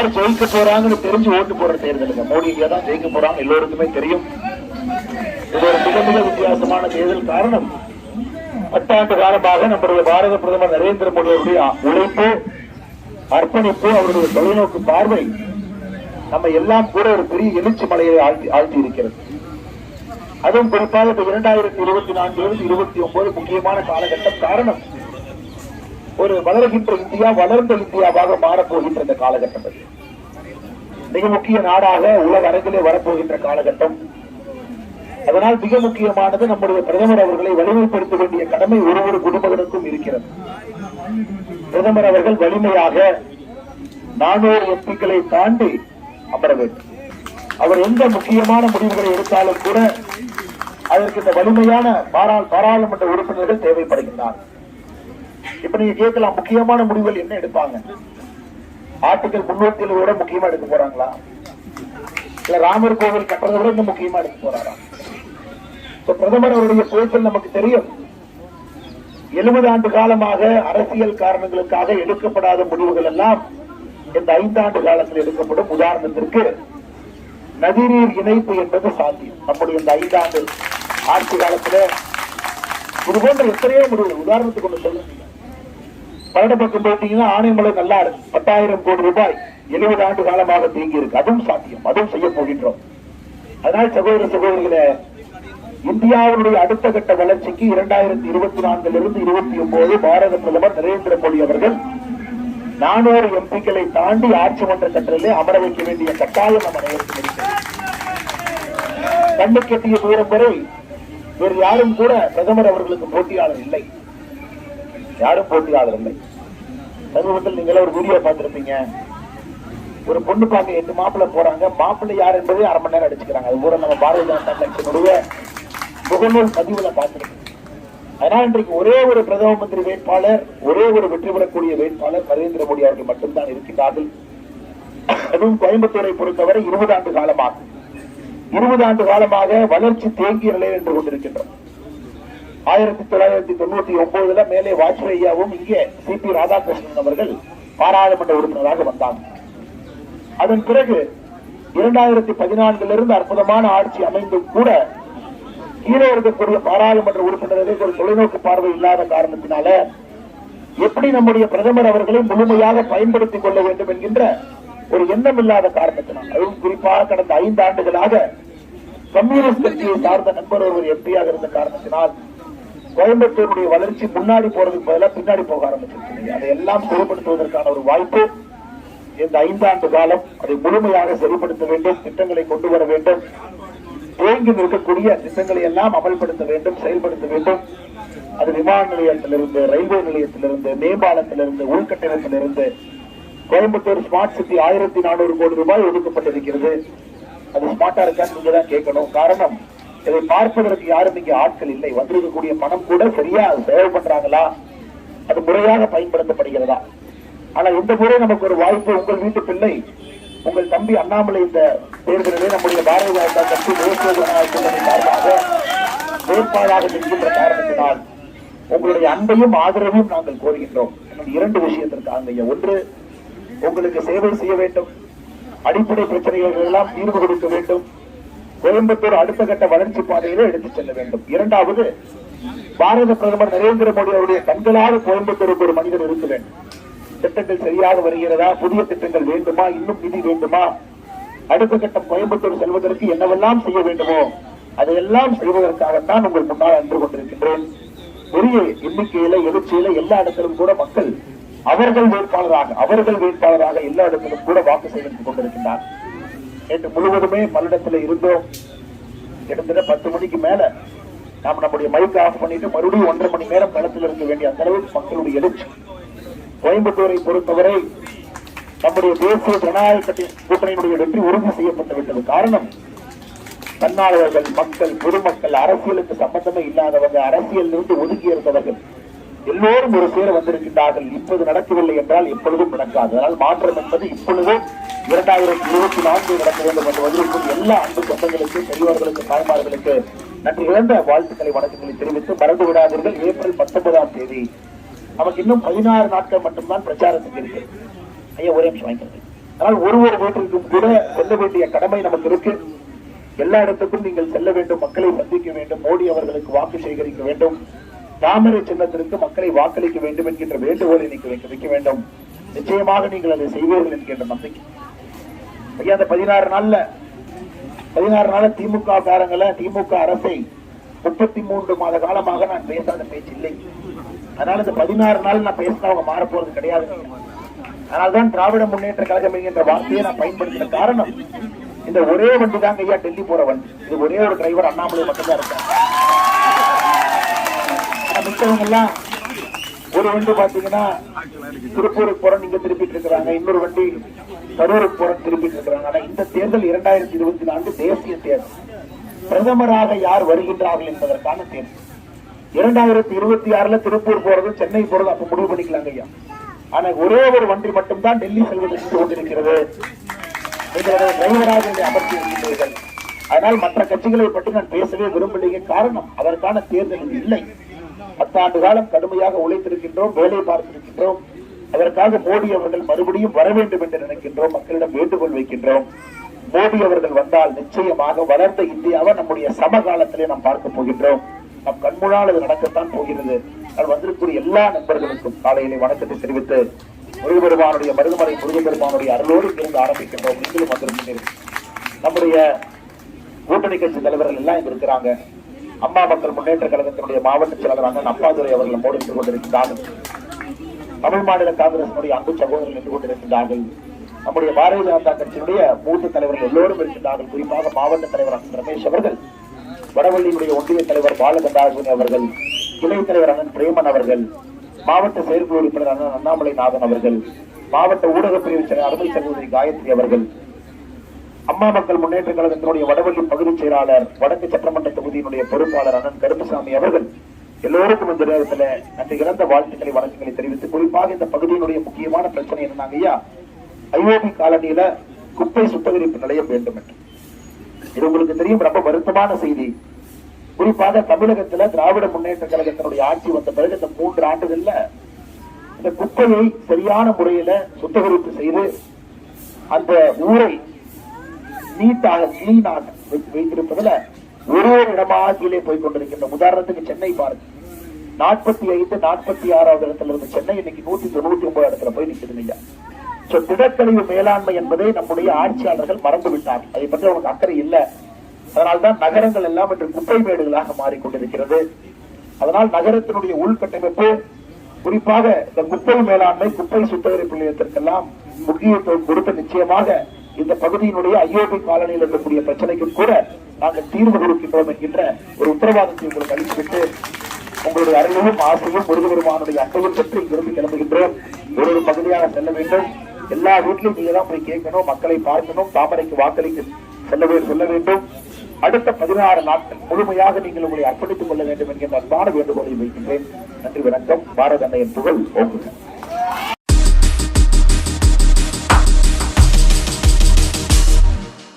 யார் ஜெயிக்க போறாங்கன்னு தெரிஞ்சு ஓட்டு போற தேர்தலுங்க. மோடி இங்கே தான் ஜெயிக்க போறாங்க. எல்லோருக்குமே தெரியும். இது ஒரு மிக மிக வித்தியாசமான தேர்தல் காரணம். பத்தாண்டு காலமாக நம்முடைய பாரத பிரதமர் நரேந்திர மோடி அவருடைய உழைப்பு அர்ப்பணிப்பு அவருடைய தொலைநோக்கு பார்வை நம்ம எல்லாம் கூட ஒரு பெரிய எழுச்சி மலையை ஆழ்த்தி ஆழ்த்தி இருக்கிறது அதுவும் குறிப்பாக இப்ப இரண்டாயிரத்தி இருபத்தி நான்கு இருபத்தி ஒன்பது முக்கியமான காலகட்டம் காரணம். ஒரு வளர்கின்ற இந்தியா வளர்ந்த இந்தியாவாக மாறப்போகின்ற இந்த காலகட்டம் அது. மிக முக்கிய நாடாக உலக அரங்கிலே வரப்போகின்ற காலகட்டம். அதனால் மிக முக்கியமானது நம்முடைய பிரதமர் அவர்களை வலிமைப்படுத்த வேண்டிய கடமை ஒரு ஒரு குடும்பங்களுக்கும் இருக்கிறது. பிரதமர் அவர்கள் வலிமையாக நானூறு எம்பிக்களை தாண்டி அமர வேண்டும். அவர் எந்த முக்கியமான முடிவுகளை எடுத்தாலும் கூட அதற்கு இந்த வலிமையான பாராளுமன்ற உறுப்பினர்கள் தேவைப்படுகின்றார் இப்ப நீங்க கேட்கலாம் முக்கியமான முடிவுகள் என்ன எடுப்பாங்க? ஆர்டிகல் முன்னூத்தி விட முக்கியமா எடுக்க போறாங்களா? இல்ல ராமர் கோவில் கட்டுறதை விட இன்னும் முக்கியமா எடுக்க போறாரா? இப்ப பிரதமர் அவருடைய சுயத்தில் நமக்கு தெரியும். எழுபது ஆண்டு காலமாக அரசியல் காரணங்களுக்காக எடுக்கப்படாத முடிவுகள் எல்லாம் இந்த ஐந்தாண்டு காலத்தில் எடுக்கப்படும். உதாரணத்திற்கு நதிநீர் இணைப்பு என்பது சாத்தியம். நம்முடைய இந்த ஐந்தாண்டு ஆட்சி காலத்துல இது போன்ற எத்தனையோ முடிவுகள். உதாரணத்துக்கு ஒன்று சொல்லுங்க பன்னெண்டு பக்கம் போயிட்டீங்கன்னா ஆனைமலை நல்லா இருக்கு. பத்தாயிரம் கோடி ரூபாய் எழுபது ஆண்டு காலமாக தேங்கி இருக்கு அதுவும் சாத்தியம். அதுவும் செய்ய போகின்றோம். அதனால் சகோதர சகோதரிகளே இந்தியாவுடைய அடுத்த கட்ட வளர்ச்சிக்கு இரண்டாயிரத்தி இருபத்தி நான்கில் இருந்து இருபத்தி ஒன்பது பாரத பிரதமர் நரேந்திர மோடி அவர்கள் நானூறு எம்பிக்களை தாண்டி ஆட்சி மன்ற கட்டளிலே அமர வைக்க வேண்டிய கட்டாயம் நம்ம கண்டு கட்டிய கண்ணு தூரம் வரை வேறு யாரும் கூட பிரதமர் அவர்களுக்கு போட்டியாளர் இல்லை. யாரும் போட்டியாளர் இல்லை சமீபத்தில் நீங்களே ஒரு வீடியோ பார்த்திருப்பீங்க. ஒரு பொண்ணு பார்க்க எட்டு மாப்பிள்ளை போறாங்க. மாப்பிள்ளை யார் என்பதே அரை மணி நேரம் அடிச்சுக்கிறாங்க. அது கூட நம்ம பாரதிய ஜனதா கட்சியினுடைய முகநூல் பதிவுல பார்த்திருக்கோம் அதனால் இன்றைக்கு ஒரே ஒரு பிரதம மந்திரி வேட்பாளர் ஒரே ஒரு வெற்றி பெறக்கூடிய வேட்பாளர் நரேந்திர மோடி அவர்கள் மட்டும்தான் இருக்கின்றார்கள். அதுவும் கோயம்புத்தூரை பொறுத்தவரை இருபது ஆண்டு காலமாக இருபது ஆண்டு காலமாக வளர்ச்சி தேங்கிய நிலையில் நின்று கொண்டிருக்கின்றோம். ஆயிரத்தி தொள்ளாயிரத்தி தொண்ணூத்தி ஒன்பதுல மேலே வாஜ்பாயாவும் இங்கே சி பி ராதாகிருஷ்ணன் அவர்கள் பாராளுமன்ற உறுப்பினராக வந்தாங்க. அதன் பிறகு இரண்டாயிரத்தி பதினான்கிலிருந்து அற்புதமான ஆட்சி அமைந்தும் கூட கீழே இருக்கக்கூடிய பாராளுமன்ற உறுப்பினர்களுக்கு ஒரு தொலைநோக்கு பார்வை இல்லாத காரணத்தினால எப்படி நம்முடைய பிரதமர் அவர்களை முழுமையாக பயன்படுத்திக் கொள்ள வேண்டும் என்கின்ற ஒரு எண்ணம் இல்லாத காரணத்தினால் அதுவும் குறிப்பாக கடந்த ஐந்து ஆண்டுகளாக கம்யூனிஸ்ட் கட்சியை சார்ந்த நண்பர் ஒருவர் எம்பியாக இருந்த காரணத்தினால் கோயம்புத்தூருடைய வளர்ச்சி முன்னாடி போறதுக்கு பதிலாக பின்னாடி போக ஆரம்பிச்சிருக்கிறது அதையெல்லாம் செயல்படுத்துவதற்கான ஒரு வாய்ப்பு இந்த ஐந்தாண்டு காலம் அதை முழுமையாக சரிப்படுத்த வேண்டும் திட்டங்களை கொண்டு வர வேண்டும். தேங்கி நிற்கக்கூடிய திட்டங்களை எல்லாம் அமல்படுத்த வேண்டும் செயல்படுத்த வேண்டும். அது விமான நிலையத்திலிருந்து ரயில்வே நிலையத்திலிருந்து மேம்பாலத்திலிருந்து உள்கட்டணத்திலிருந்து கோயம்புத்தூர் ஸ்மார்ட் சிட்டி ஆயிரத்தி நானூறு கோடி ரூபாய் ஒதுக்கப்பட்டிருக்கிறது. அது ஸ்மார்ட்டா இருக்கான்னு நீங்க தான் கேட்கணும். காரணம் இதை பார்ப்பதற்கு யாரும் இங்கே ஆட்கள் இல்லை. வந்திருக்கக்கூடிய பணம் கூட சரியா செலவு பண்றாங்களா? அது முறையாக பயன்படுத்தப்படுகிறதா? ஆனா இந்த முறை நமக்கு ஒரு வாய்ப்பு உங்கள் வீட்டு பிள்ளை உங்கள் தம்பி அண்ணாமலை இந்த தேர்தலிலே நம்முடைய பாரதிய ஜனதா கட்சி தேசிய ஜனநாயக சார்பாக வேட்பாளராக நிற்கின்ற காரணத்தினால் உங்களுடைய அன்பையும் ஆதரவையும் நாங்கள் கோருகின்றோம். இரண்டு விஷயத்திற்காக ஒன்று உங்களுக்கு சேவை செய்ய வேண்டும். அடிப்படை பிரச்சனைகள் எல்லாம் தீர்வு கொடுக்க வேண்டும். கோயம்புத்தூர் அடுத்த கட்ட வளர்ச்சி பாதையிலே எடுத்துச் செல்ல வேண்டும். இரண்டாவது பாரத பிரதமர் நரேந்திர மோடி அவருடைய கண்களாக கோயம்புத்தூருக்கு ஒரு மனிதர் இருக்க வேண்டும். திட்டங்கள் சரியாக வருகிறதா? புதிய திட்டங்கள் வேண்டுமா? இன்னும் நிதி வேண்டுமா? அடுத்த கட்டம் கோயம்புத்தூர் செல்வதற்கு என்னவெல்லாம் செய்ய வேண்டுமோ அதையெல்லாம் செய்வதற்காகத்தான் உங்கள் முன்னால் அன்று கொண்டிருக்கின்றேன். பெரிய எண்ணிக்கையில எழுச்சியில எல்லா இடத்திலும் கூட மக்கள் அவர்கள் வேட்பாளராக அவர்கள் வேட்பாளராக எல்லா இடத்திலும் கூட வாக்கு சேகரித்துக் கொண்டிருக்கின்றார் நேற்று முழுவதுமே பல்லடத்துல இருந்தோம். கிட்டத்தட்ட பத்து மணிக்கு மேல நாம் நம்முடைய மைக் ஆஃப் பண்ணிட்டு மறுபடியும் ஒன்றரை மணி நேரம் களத்தில் இருக்க வேண்டிய அந்த அளவுக்கு மக்களுடைய எழுச்சி. கோயம்புத்தூரை பொறுத்தவரை நம்முடைய தேசிய ஜனநாயக கட்சி- கூட்டணியினுடைய வெற்றி உறுதி செய்யப்பட்டு விட்டது. காரணம் தன்னாளர்கள் மக்கள் பொதுமக்கள் அரசியலுக்கு சம்பந்தமே இல்லாதவங்க அரசியலிருந்து ஒதுக்கி இருந்தவர்கள். எல்லோரும் ஒரு சேர வந்திருக்கின்றார்கள். இப்போது நடக்கவில்லை என்றால் எப்பொழுதும் நடக்காது. அதனால் மாற்றம் என்பது இப்பொழுது இரண்டாயிரத்தி இருபத்தி நான்கு நடக்க வேண்டும் என்று வந்திருக்கும் எல்லா அன்பு சொந்தங்களுக்கும் பெரியவர்களுக்கு தாய்மார்களுக்கு நன்றி இழந்த வாழ்த்துக்களை வணக்கங்களை தெரிவித்து மறந்து விடாதீர்கள். ஏப்ரல் பத்தொன்பதாம் தேதி நமக்கு இன்னும் பதினாறு நாட்கள் மட்டும்தான் பிரச்சாரத்துக்கு இருக்கு. ஐயா ஒரே நிமிஷம் வாங்கிக்கிறது ஆனால் ஒரு ஒரு வீட்டிற்கும் கூட செல்ல வேண்டிய கடமை நமக்கு இருக்கு. எல்லா இடத்துக்கும் நீங்கள் செல்ல வேண்டும் மக்களை சந்திக்க வேண்டும் மோடி அவர்களுக்கு வாக்கு சேகரிக்க வேண்டும். தாமரை சின்னத்திற்கு மக்களை வாக்களிக்க வேண்டும் என்கின்ற வேண்டுகோளை நீங்கள் வைக்க வேண்டும். நிச்சயமாக நீங்கள் அதை செய்வீர்கள் என்கின்ற நம்பிக்கை. ஐயா அந்த பதினாறு நாள்ல பதினாறு நாள திமுக காரங்களை திமுக அரசை முப்பத்தி மூன்று மாத காலமாக நான் பேசாத பேச்சு இல்லை. அதனால இந்த பதினாறு நாள் நான் பேசினா அவங்க மாற போறது கிடையாது. அதனால்தான் திராவிட முன்னேற்ற கழகம் என்கின்ற வார்த்தையை நான் பயன்படுத்தின காரணம் இந்த ஒரே வண்டி தாங்க ஐயா டெல்லி போற வண்டி. இது ஒரே ஒரு டிரைவர் அண்ணாமலை மட்டும்தான் இருக்காங்க ஆனா எல்லாம் ஒரு வண்டி பாத்தீங்கன்னா திருப்பூருக்கு போறோம் நீங்க திருப்பிட்டு இருக்கிறாங்க. இன்னொரு வண்டி கரூருக்கு போறோம் திருப்பிட்டு இருக்கிறாங்க. ஆனா இந்த தேர்தல் இரண்டாயிரத்தி இருபத்தி நான்கு தேசிய தேர்தல். பிரதமராக யார் வருகின்றார்கள் என்பதற்கான தேர்தல். இரண்டாயிரத்தி இருபத்தி ஆறுல திருப்பூர் போறது சென்னை போறது அப்ப முடிவு பண்ணிக்கலாங்க ஐயா. ஆனா ஒரே ஒரு வண்டி மட்டும்தான் டெல்லி செல்வதற்கு கொண்டிருக்கிறது டிரைவராக என்னை அமர்த்தி இருக்கின்றீர்கள். அதனால் மற்ற கட்சிகளை பற்றி நான் பேசவே விரும்பலைங்க காரணம் அதற்கான தேர்தல் இல்லை. பத்தாண்டு காலம் கடுமையாக உழைத்திருக்கின்றோம் வேலை பார்த்திருக்கின்றோம். அதற்காக மோடி அவர்கள் மறுபடியும் வர வேண்டும் என்று நினைக்கின்றோம் மக்களிடம் வேண்டுகோள் வைக்கின்றோம். மோடி அவர்கள் வந்தால் நிச்சயமாக வளர்ந்த இந்தியாவை நம்முடைய சமகாலத்திலே நாம் பார்க்க போகின்றோம். நம் கண்முழால் அது நடக்கத்தான் போகிறது. அது வந்திருக்கக்கூடிய எல்லா நண்பர்களுக்கும் காலையிலே வணக்கத்தை தெரிவித்து முருகபெருமானுடைய மருதுமலை முருகபெருமானுடைய அருளோடு இருந்து ஆரம்பிக்கின்றோம். நீங்களும் வந்திருக்கின்றீர்கள் நம்முடைய கூட்டணி கட்சி தலைவர்கள் எல்லாம் இங்க இருக்கிறாங்க. அம்மா மக்கள் முன்னேற்ற கழகத்தினுடைய மாவட்ட செயலாளர் அண்ணன் அவர்கள் நம்மோடு கொண்டிருக்கிறார்கள் தமிழ் மாநில காங்கிரசினுடைய அன்பு சகோதரர்கள் நின்று கொண்டிருக்கிறார்கள் நம்முடைய பாரதிய ஜனதா கட்சியினுடைய மூத்த தலைவர்கள் எல்லோரும் இருக்கின்றார்கள். குறிப்பாக மாவட்ட தலைவர் ரமேஷ் அவர்கள் வடவள்ளியினுடைய ஒன்றிய தலைவர் பாலகண்டாசுனி அவர்கள் துணைத் தலைவர் அண்ணன் பிரேமன் அவர்கள் மாவட்ட செயற்குழு உறுப்பினர் அண்ணன் அண்ணாமலை நாதன் அவர்கள் மாவட்ட ஊடக பிரிவு செயலர் அருமை சகோதரி காயத்ரி அவர்கள் அம்மா மக்கள் முன்னேற்ற கழகத்தினுடைய வடவள்ளி பகுதி செயலாளர் வடக்கு சட்டமன்ற தொகுதியினுடைய பொறுப்பாளர் அண்ணன் கருப்பசாமி அவர்கள் எல்லோருக்கும் இந்த நேரத்தில் நன்றி இறந்த வாழ்த்துக்களை வணக்கங்களை தெரிவித்து குறிப்பாக இந்த பகுதியினுடைய முக்கியமான பிரச்சனை என்னன்னாங்க ஐயா ஐஓபி காலனியில குப்பை சுத்திகரிப்பு நிலையம் வேண்டும் என்று. இது உங்களுக்கு தெரியும் ரொம்ப வருத்தமான செய்தி. குறிப்பாக தமிழகத்துல திராவிட முன்னேற்ற கழகத்தினுடைய ஆட்சி வந்த பிறகு இந்த மூன்று ஆண்டுகள்ல இந்த குப்பையை சரியான முறையில சுத்திகரிப்பு செய்து அந்த ஊரை நீட்டாக கிளீனாக வைத்திருப்பதுல ஒரு ஒரு இடமாக கீழே போய் கொண்டிருக்கின்ற. உதாரணத்துக்கு சென்னை பாருங்க. நாற்பத்தி ஐந்து நாற்பத்தி ஆறாவது இடத்துல இருந்து சென்னை இன்னைக்கு நூத்தி தொண்ணூத்தி ஒன்பது இடத்துல போய் நிக்குது இல்லையா சோ திடக்கழிவு மேலாண்மை என்பதை நம்முடைய ஆட்சியாளர்கள் மறந்து விட்டார் அதை பற்றி அவங்களுக்கு அக்கறை இல்லை. அதனால்தான் நகரங்கள் எல்லாம் இன்று குப்பை மேடுகளாக மாறிக்கொண்டிருக்கிறது. அதனால் நகரத்தினுடைய உள்கட்டமைப்பு குறிப்பாக இந்த குப்பை மேலாண்மை குப்பை சுத்திகரிப்பு நிலையத்திற்கெல்லாம் முக்கியத்துவம் கொடுத்து நிச்சயமாக இந்த பகுதியினுடைய ஐயோபி காலனியில் இருக்கக்கூடிய பிரச்சனைக்கும் கூட நாங்கள் தீர்வு கொடுக்கின்றோம் என்கின்ற ஒரு உத்தரவாதத்தை உங்களுக்கு அளித்துவிட்டு உங்களுடைய அறிவும் ஆசையும் முருகபெருமானுடைய அன்பையும் பெற்று இங்கிருந்து கிளம்புகின்றோம். ஒரு ஒரு பகுதியாக செல்ல வேண்டும். எல்லா வீட்டிலும் நீங்க தான் போய் கேட்கணும் மக்களை பார்க்கணும் தாமரைக்கு வாக்களிக்க செல்ல வேண்டும். அடுத்த பதினாறு நாட்கள் முழுமையாக நீங்கள் உங்களை அர்ப்பணித்துக் கொள்ள வேண்டும் என்கின்ற அன்பான வேண்டுகோளை வைக்கின்றேன். நன்றி வணக்கம். பாரத அன்னையின் புகழ். ஓங்குகிறேன்